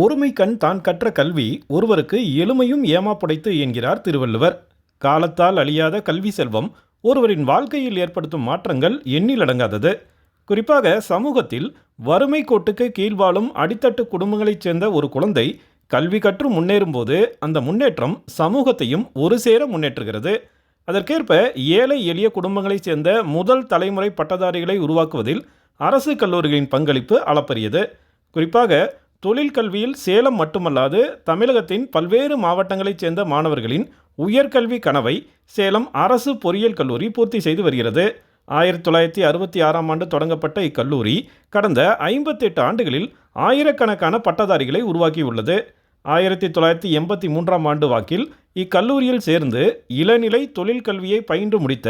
ஒருமை கண் தான் கற்ற கல்வி ஒருவருக்கு எளிமையும் ஏமாப்புடைத்து என்கிறார் திருவள்ளுவர். காலத்தால் அழியாத கல்வி செல்வம் ஒருவரின் வாழ்க்கையில் ஏற்படுத்தும் மாற்றங்கள் எண்ணிலடங்காதது குறிப்பாக சமூகத்தில் வறுமை கோட்டுக்கு கீழ் வாழும் அடித்தட்டு குடும்பங்களைச் சேர்ந்த ஒரு குழந்தை கல்வி கற்று முன்னேறும்போது அந்த முன்னேற்றம் சமூகத்தையும் ஒரு சேர முன்னேற்றுகிறது. அதற்கேற்ப ஏழை எளிய குடும்பங்களைச் சேர்ந்த முதல் தலைமுறை பட்டதாரிகளை உருவாக்குவதில் அரசு கல்லூரிகளின் பங்களிப்பு அளப்பரியது. குறிப்பாக தொழில் கல்வியில் சேலம் மட்டுமல்லாது தமிழகத்தின் பல்வேறு மாவட்டங்களைச் சேர்ந்த மாணவர்களின் உயர்கல்வி கனவை சேலம் அரசு பொறியியல் கல்லூரி பூர்த்தி செய்து வருகிறது. ஆயிரத்தி தொள்ளாயிரத்தி அறுபத்தி ஆறாம் ஆண்டு தொடங்கப்பட்ட இக்கல்லூரி கடந்த ஐம்பத்தெட்டு ஆண்டுகளில் ஆயிரக்கணக்கான பட்டதாரிகளை உருவாக்கியுள்ளது. ஆயிரத்தி தொள்ளாயிரத்தி எண்பத்தி மூன்றாம் ஆண்டு வாக்கில் இக்கல்லூரியில் சேர்ந்து இளநிலை தொழில் கல்வியை பயின்று முடித்த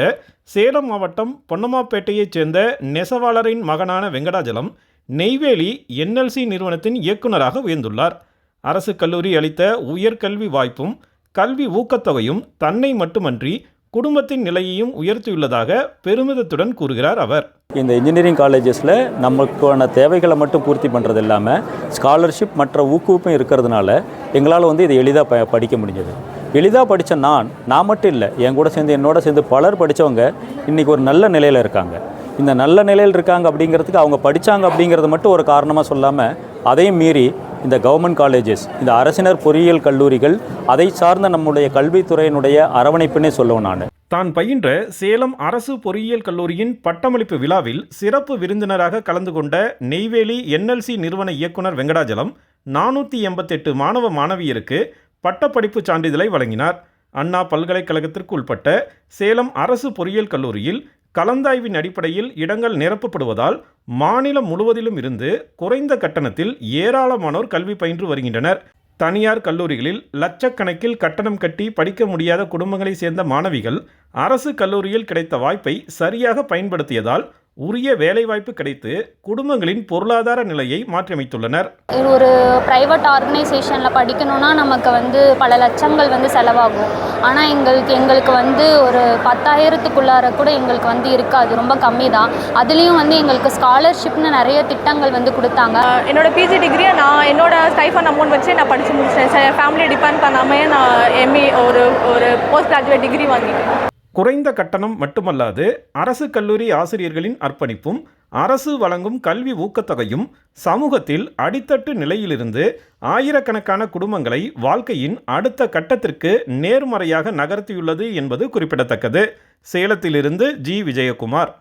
சேலம் மாவட்டம் பொன்னமாப்பேட்டையைச் சேர்ந்த நெசவாளரின் மகனான வெங்கடாஜலம் நெய்வேலி என்எல்சி நிறுவனத்தின் இயக்குநராக உயர்ந்துள்ளார். அரசு கல்லூரி அளித்த உயர்கல்வி வாய்ப்பும் கல்வி ஊக்கத்தொகையும் தன்னை மட்டுமன்றி குடும்பத்தின் நிலையையும் உயர்த்தியுள்ளதாக பெருமிதத்துடன் கூறுகிறார் அவர். இந்த இன்ஜினியரிங் காலேஜஸில் நமக்கான தேவைகளை மட்டும் பூர்த்தி பண்ணுறது இல்லாமல் ஸ்காலர்ஷிப் மற்ற ஊக்குவிப்பும் இருக்கிறதுனால எங்களால் வந்து இதை எளிதாக ப படிக்க முடிஞ்சது. எளிதாக படித்த நான் நான் மட்டும் இல்லை என் கூட சேர்ந்து என்னோட சேர்ந்து பலர் படித்தவங்க இன்றைக்கி ஒரு நல்ல நிலையில் இருக்காங்க. இந்த நல்ல நிலையில் இருக்காங்க அப்படிங்கிறதுக்கு அவங்க படித்தாங்க அப்படிங்கிறது மட்டும் ஒரு காரணமாக சொல்லாமல் அதையும் மீறி இந்த கவர்மெண்ட் காலேஜஸ் இந்த அரசினர் பொறியியல் கல்லூரிகள் அதை சார்ந்த நம்முடைய கல்வித்துறையினுடைய அரவணைப்புன்னே சொல்லுவேன் நான். தான் பயின்ற சேலம் அரசு பொறியியல் கல்லூரியின் பட்டமளிப்பு விழாவில் சிறப்பு விருந்தினராக கலந்து கொண்ட நெய்வேலி என்எல்சி நிறுவன இயக்குனர் வெங்கடாஜலம் நானூற்றி எண்பத்தெட்டு மாணவ மாணவியருக்கு பட்டப்படிப்பு சான்றிதழை வழங்கினார். அண்ணா பல்கலைக்கழகத்திற்கு உட்பட்ட சேலம் அரசு பொறியியல் கல்லூரியில் கலந்தாய்வின் அடிப்படையில் இடங்கள் நிரப்பப்படுவதால் மாநிலம் முழுவதிலும் இருந்து குறைந்த கட்டணத்தில் ஏராளமானோர் கல்வி பயின்று வருகின்றனர். தனியார் கல்லூரிகளில் லட்சக்கணக்கில் கட்டணம் கட்டி படிக்க முடியாத குடும்பங்களைச் சேர்ந்த மாணவிகள் அரசு கல்லூரியில் கிடைத்த வாய்ப்பை சரியாக பயன்படுத்தியதால் உரிய வேலைவாய்ப்பு கிடைத்து குடும்பங்களின் பொருளாதார நிலையை மாற்றியமைத்துள்ளனர். இது ஒரு ப்ரைவேட் ஆர்கனைசேஷனில் படிக்கணும்னா நமக்கு வந்து பல லட்சங்கள் வந்து செலவாகும். ஆனால் எங்களுக்கு எங்களுக்கு வந்து ஒரு பத்தாயிரத்துக்குள்ளார கூட எங்களுக்கு வந்து இருக்காது. ரொம்ப கம்மி தான் அதுலேயும் வந்து எங்களுக்கு ஸ்காலர்ஷிப்னு நிறைய திட்டங்கள் வந்து கொடுத்தாங்க. என்னோட பிஜி டிகிரியை நான் என்னோட ஸ்டைஃபன் அமௌண்ட் வச்சு நான் படித்து முடிச்சிட்டேன். ஃபேமிலி டிபெண்ட் பண்ணாமல் நான் எம்இ ஒரு ஒரு போஸ்ட் கிராஜுவேட் டிகிரி வாங்கிட்டேன். குறைந்த கட்டணம் மட்டுமல்லாது அரசு கல்லூரி ஆசிரியர்களின் அர்ப்பணிப்பும் அரசு வழங்கும் கல்வி ஊக்கத்தொகையும் சமூகத்தில் அடித்தட்டு நிலையிலிருந்து ஆயிரக்கணக்கான குடும்பங்களை வாழ்க்கையின் அடுத்த கட்டத்திற்கு நேர்மறையாக நகர்த்தியுள்ளது என்பது குறிப்பிடத்தக்கது. சேலத்திலிருந்து ஜி. விஜயகுமார்.